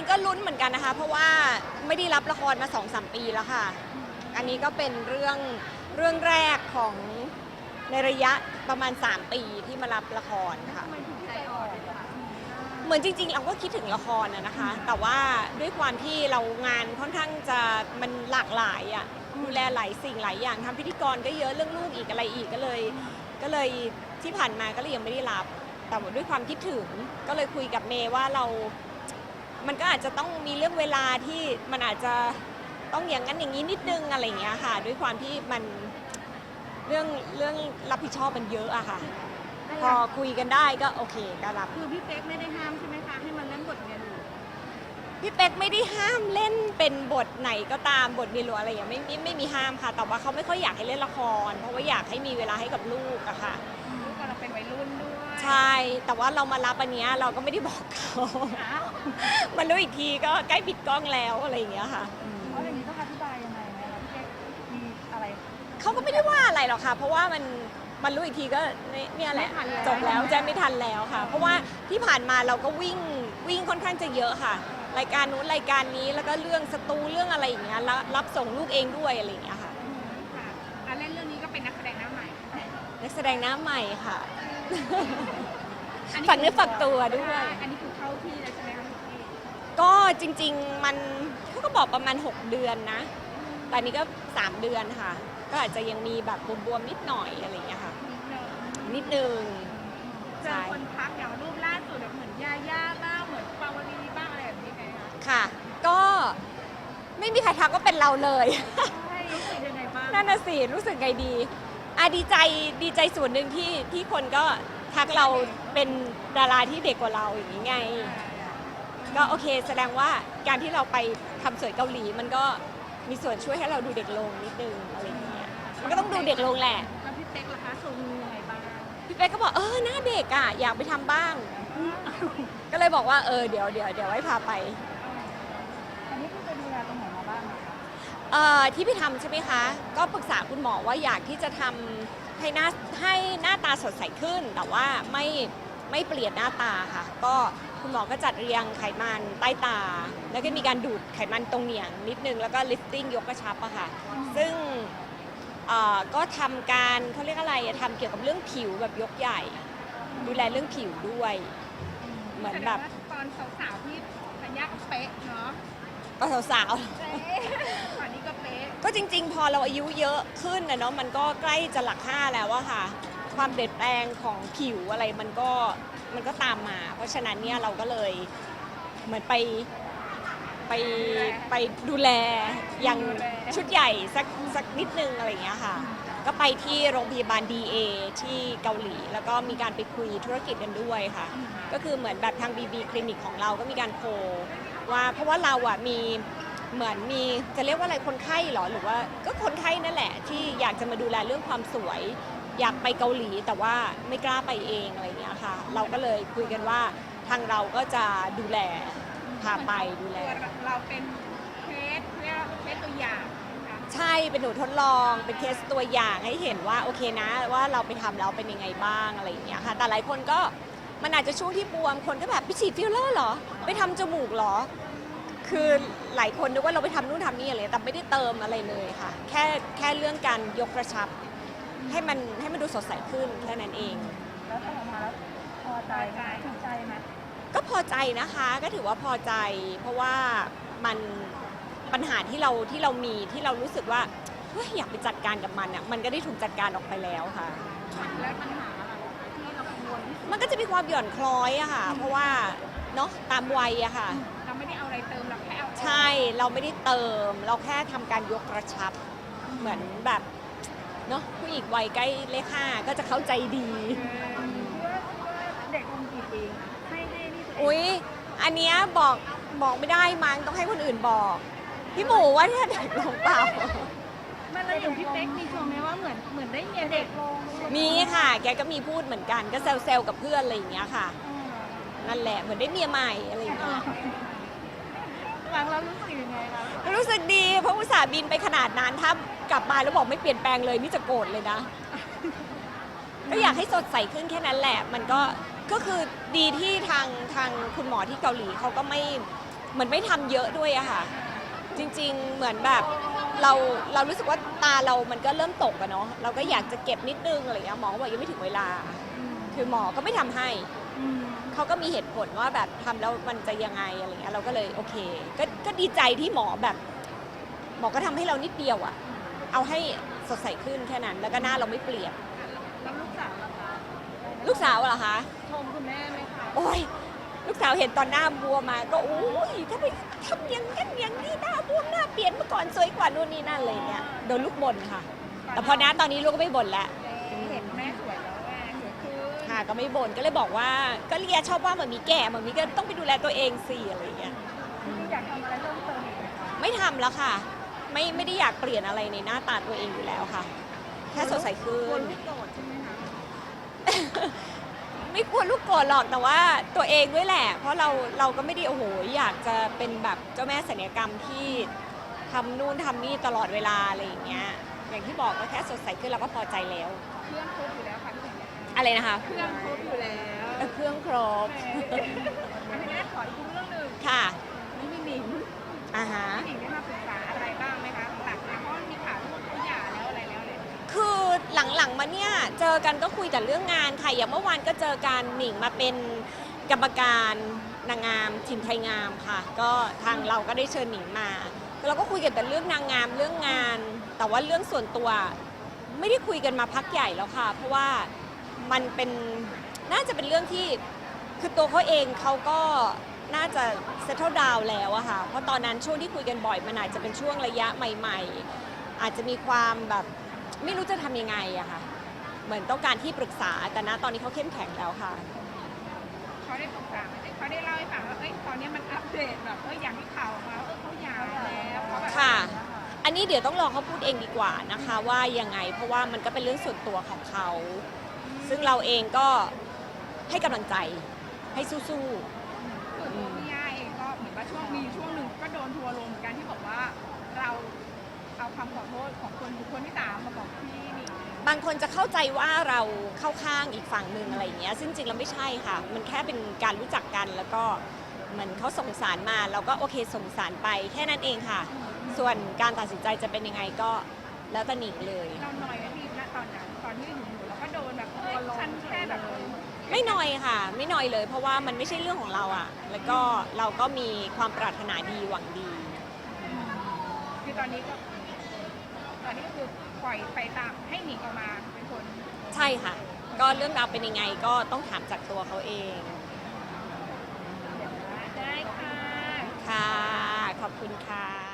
ริงๆก็ลุ้นเหมือนกันนะคะ เพราะว่าไม่ได้รับละครมา2อสปีแล้วค่ะ อันนี้ก็เป็นเรื่องเรื่องแรกของในระยะประมาณ 3 ปีที่มารับละครค่ะ เหมือนจริง ๆ เราก็คิดถึงละครนะนะคะ แต่ว่าด้วยความที่เรางานค่อนข้างจะมันหลากหลายอะดูแลหลายสิ่งหลายอย่างทำพิธีกรก็เยอะเรื่องลูกอีกอะไรอีกก็เลย ก็เลยที่ผ่านมาก็เลยยังไม่ได้รับ แต่ว่าด้วยความคิดถึงก็เลยคุยกับเมย์ว่าเรา มันก็อาจจะต้องมีเรื่องเวลาที่มันอาจจะต้องอย่างนั้นอย่างนี้นิดนึงอะไรอย่างเงี้ยค่ะ ด้วยความที่มันเรื่องเรื่องรับผิดชอบมันเยอะอะค่ะ พอคุยกันได้ก็โอเคก็รับ คือพี่เป๊กไม่ได้ห้ามใช่ไหมคะให้มันเล่นบทเมียหลวงพี่เป๊กไม่ได้ห้ามเล่นเป็นบทไหนก็ตามบทเมียหลวงอะไรอย่างเงี้ยไม่ไม่ไม่มีห้ามค่ะ แต่ว่าเขาไม่ค่อยอยากให้เล่นละคร เพราะว่าอยากให้มีเวลาให้กับลูกอะค่ะ ใช่ แต่ว่าเรามารับอันเนี้ยเราก็ไม่ได้บอกเขาอ้าวมันรู้อีกทีก็ใกล้ปิดกล้องแล้วอะไรอย่างเงี้ยค่ะเพราะอย่างนี้ต้องอธิบายยังไงไหมพี่เป๊กมีอะไร เขาก็ไม่ได้ว่าอะไรหรอกค่ะ เพราะว่ามันมันรู้อีกทีก็เนี่ยเนี่ยแหละไม่ทันแล้ว จบแล้วแจ้งไม่ทันแล้วค่ะ เพราะว่าที่ผ่านมาเราก็วิ่งวิ่งค่อนข้างจะเยอะค่ะ รายการนู้นรายการนี้แล้วก็เรื่องสตูเรื่องอะไรอย่างเงี้ยรับรับส่งลูกเองด้วยอะไรอย่างเงี้ยค่ะอืมค่ะการเล่นเรื่องนี้ก็เป็นนักแสดงหน้าใหม่นักแสดงหน้าใหม่ค่ะอันนี้ ฝากเนื้อฝากตัวด้วย อันนี้คือเข้าที่แล้วใช่ไหมคะพี่ก็จริง ๆ มันเขาก็บอกประมาณ 6 เดือนนะ แต่อันนี้ก็ 3 เดือนค่ะ ก็อาจจะยังมีแบบบวมๆนิดหน่อยอะไรอย่างเงี้ยค่ะ นิดนึงเจอคนทักอย่างรูปล่าสุดแบบเหมือนยาย่าบ้างเหมือนปาวลีบ้างอะไรแบบนี้ไงคะค่ะ ก็ไม่มีใครทักว่าเป็นเราเลย ใช่รู้สึกยังไงบ้างนั่นน่ะสิรู้สึกไงดี อะดีใจดีใจส่วนหนึ่งที่ที่คนก็ทักเราเป็นดาราที่เด็กกว่าเราอย่างนี้ไง ก็โอเค แสดงว่าการที่เราไปทำสวยเกาหลี มันก็มีส่วนช่วยให้เราดูเด็กลงนิดนึงอะไรอย่างเงี้ยมันก็ต้องดูเด็กลงแหละ แล้วพี่เป๊กล่ะคะทรงยังไงบ้างพี่เป๊กก็บอกเออหน้าเด็กอะอยากไปทำบ้าง ก็เลยบอกว่าเออเดี๋ยวเดี๋ยวเดี๋ยวไว้พาไป อันนี้คือไปดูแลตรงไหนมาบ้างคะ เอ่อที่พี่ทำใช่ไหมคะ ก็ปรึกษาคุณหมอว่าอยากที่จะทำให้หน้าให้หน้าตาสดใสขึ้น แต่ว่าไม่ไม่เปลี่ยนหน้าตาค่ะ ก็คุณหมอก็จัดเรียงไขมันใต้ตา แล้วก็มีการดูดไขมันตรงเหนียงนิดนึง แล้วก็ลิฟติ้งยกกระชับอะค่ะ ซึ่งเอ่อก็ทำการเขาเรียกอะไรอะทำเกี่ยวกับเรื่องผิวแบบยกใหญ่ ดูแลเรื่องผิวด้วย เหมือนแบบ สดงว่าตอนสาวๆที่ธัญญาก็เป๊ะเนะ ก็สาวๆเป๊ะตอนนี้ก็เป๊ะก็จริง ๆ พอเราอายุเยอะขึ้นนะเนาะมันก็ใกล้จะหลักห้าแล้วอะค่ะ ความเปลี่ยนแปลงของผิวอะไรมันก็มันก็ตามมา เพราะฉะนั้นเนี่ยเราก็เลยเหมือนไปไปไปดูแลอย่างชุดใหญ่สักสักนิดนึงอะไรอย่างเงี้ยค่ะ ก็ไปที่โรงพยาบาล DA ที่เกาหลี แล้วก็มีการไปคุยธุรกิจกันด้วยค่ะ ก็คือเหมือนแบบทาง BB คลินิกของเราก็มีการโค ว่า เพราะว่าเราอะมีเหมือนมีจะเรียกว่าอะไรคนไข้เหรอหรือว่าก็คนไข้นั่นแหละ ที่อยากจะมาดูแลเรื่องความสวย อยากไปเกาหลีแต่ว่าไม่กล้าไปเองอะไรอย่างเงี้ยค่ะ เราก็เลยคุยกันว่าทางเราก็จะดูแลพาไปดูแล เราเป็นเคสเรียกว่าเคสตัวอย่างนะคะใช่เป็นหนูทดลองเป็นเคสตัวอย่างให้เห็นว่าโอเคนะ ว่าเราไปทำแล้วเป็นยังไงบ้างอะไรอย่างเงี้ยค่ะ แต่หลายคนก็ มันอาจจะช่วงที่บวมคนก็แบบไปฉีดฟิลเลอร์เหรอ ไปทำจมูกเหรอ คือหลายคนนึกว่าเราไปทำนู่นทำนี่อะไรแต่ไม่ได้เติมอะไรเลยค่ะ แค่แค่เรื่องการยกกระชับ ให้มันให้มันดูสดใสขึ้นแค่นั้นเอง แล้วตอนออกมาแล้วพอใจไหมถูกใจไหมก็พอใจนะคะก็ถือว่าพอใจ เพราะว่ามันปัญหาที่เราที่เรามีที่เรารู้สึกว่าเฮ้ยอยากไปจัดการกับมันอะมันก็ได้ถูกจัดการออกไปแล้วค่ะ แล้วปัญหา มันก็จะมีความหย่อนคล้อยอะค่ะ เพราะว่าเนาะตามวัยอะค่ะ เราไม่ได้เอาอะไรเติมเราแค่เอาออกใช่เราไม่ได้เติม เราแค่ทำการยกกระชับ เหมือนแบบเนาะผู้หญิงวัยใกล้เลขห้าก็จะเข้าใจดี เด็กคงกี่ปีให้ให้นี่ตัวเองอุ๊ยอันเนี้ยบอกบอกไม่ได้มั้งต้องให้คนอื่นบอก พี่หมูว่าเนี่ยเด็กลงเปล่า มันเลยถึงพี่เป๊กมีชมไหมว่าเหมือนเหมือนได้เมียเด็กลงมีค่ะ แกก็มีพูดเหมือนกัน ก็แซวๆกับเพื่อนอะไรอย่างเงี้ยค่ะ นั่นแหละ เหมือนได้เมียใหม่อะไรอย่างเงี้ย หลังเรารู้สึกยังไงคะก็รู้สึกดี เพราะอุตส่าห์บินไปขนาดนั้น ถ้ากลับมาแล้วบอกไม่เปลี่ยนแปลงเลยนี่จะโกรธเลยนะ ก็อยากให้สดใสขึ้นแค่นั้นแหละ มันก็ ก็คือดีที่ทางทางคุณหมอที่เกาหลีเขาก็ไม่ เหมือนไม่ทำเยอะด้วยอะค่ะ จริง ๆ เหมือนแบบเราเรารู้สึกว่าตาเรามันก็เริ่มตกอะเนาะเราก็อยากจะเก็บนิดนึงอะไรอย่างเงี้ยหมอก็บอกยังไม่ถึงเวลา คือหมอก็ไม่ทำให้เขาก็มีเหตุผลว่าแบบทำแล้วมันจะยังไงอะไรเงี้ยเราก็เลยโอเคก็ก็ดีใจที่หมอแบบ หมอก็ทำให้เรานิดเดียวอะเอาให้สดใสขึ้นแค่นั้น แล้วก็หน้าเราไม่เปลี่ยนแล้วลูกสาวล่ะคะลูกสาวเหรอคะ ชมคุณแม่ไหมคะโอ้ยลูกสาวเห็นตอนหน้าบวมมาก็โอ้ยถ้าไปทำอย่างนั้นอย่างนี้หน้า ก่อนสวยกว่านู่นนี่นั่นอะไรเงี้ยโดนลูกบ่นค่ะ แต่พอนะตอนนี้ลูกก็ไม่บ่นแล้วเห็นแม่สวยแล้วแม่สวยขึ้นค่ะก็ไม่บ่นก็เลยบอกว่าก็เรียชอบว่าเหมือนมีแก่เหมือนมีก็ต้องไปดูแลตัวเองสิอะไรเงี้ยพี่อยากทำอะไรเพิ่มเติมอีกไหมคะไม่ทำแล้วค่ะ ไม่ไม่ได้อยากเปลี่ยนอะไรในหน้าตาตัวเองอยู่แล้วค่ะ แค่สดใสขึ้กลัวนลูกโกรธใช่ไหมคะไม่กลัวลูกโกรธหรอกแต่ว่าตัวเองด้วยแหละ เพราะเราเราก็ไม่ได้โอ้โหอยากจะเป็นแบบเจ้าแม่ศัลยกรรมที่ ทำนู่นทำนี่ตลอดเวลาอะไรอย่างเงี้ย อย่างที่บอกก็แค่สดใสขึ้นเราก็พอใจแล้ว เครื่องครบอยู่แล้วค่ะพี่หนิงอะไรนะคะเครื่องครบอยู่แล้วเออเครื่องครบอันนี้ขออีกเรื่องหนึ่งค่ะนี่พี่หนิงอ่าฮะ พี่หนิงได้มาปรึกษาอะไรบ้างไหมคะหลังจากเพราะมีข่าวที่ว่าเขาหย่าแล้วอะไรแล้วเลยคือหลังๆมาเนี่ยเจอกันก็คุยแต่เรื่องงานค่ะอย่างเมื่อวานก็เจอกันหนิงมาเป็นกรรมการนางงามทีมไทยงามค่ะ ก็ทางเราก็ได้เชิญหนิงมา เราก็คุยกันแต่เรื่องนางงามเรื่องงาน แต่ว่าเรื่องส่วนตัว ไม่ได้คุยกันมาพักใหญ่แล้วค่ะ เพราะว่ามันเป็นน่าจะเป็นเรื่องที่คือตัวเขาเองเขาก็น่าจะ settle down แล้วอะค่ะ เพราะตอนนั้นช่วงที่คุยกันบ่อยมันอาจจะเป็นช่วงระยะใหม่ ๆ อาจจะมีความแบบไม่รู้จะทำยังไงอะค่ะ เหมือนต้องการที่ปรึกษาแต่ณตอนนี้เขาเข้มแข็งแล้วค่ะ เขาได้ปรึกษาไหมเขาได้เล่าให้ฟังว่าเอ้ยตอนนี้มันอัปเดตแบบเอ้ยอย่างที่ข่าวออกมาว่าเออเขาหย่าแล้วเขาแบบค่ะ อันนี้เดี๋ยวต้องรอเขาพูดเองดีกว่านะคะ ว่ายังไงเพราะว่ามันก็เป็นเรื่องส่วนตัวของเขา ซึ่งเราเองก็ให้กำลังใจให้สู้ส่วนตัวพี่ย่าเองก็เหมือนว่าช่วงมีช่วงหนึ่งก็โดนทัวร์ลงเหมือนกันที่บอกว่าเราเอาคำขอโทษของคนบุคคลที่สามมาบอกพี่หนิงๆ บางคนจะเข้าใจว่าเราเข้าข้างอีกฝั่งหนึ่งอะไรอย่างเงี้ยซึ่งจริงแล้วไม่ใช่ค่ะ มันแค่เป็นการรู้จักกันแล้วก็เหมือนเขาส่งสารมาเราก็โอเคส่งสารไปแค่นั้นเองค่ะ ส่วนการตัดสินใจจะเป็นยังไงก็แล้วแต่หนิงเลย เราหน่อยไหมพี่ณตอนนั้นตอนที่อยู่อยู่เราก็โดนแบบเอ้ยฉันแค่แบบไม่น้อยค่ะ ไม่น้อยเลย เพราะว่ามันไม่ใช่เรื่องของเราอะแล้วก็เราก็มีความปรารถนาดีหวังดี คือตอนนี้ก็ต อนนี้ก็คือปล่อยไปตามให้หนิงออกมาเป็นคนใช่ค่ะ ก็เรื่องราวเป็นยังไงก็ต้องถามจากตัวเขาเอง ได้ค่ะ ค่ะ ขอบคุณค่ะ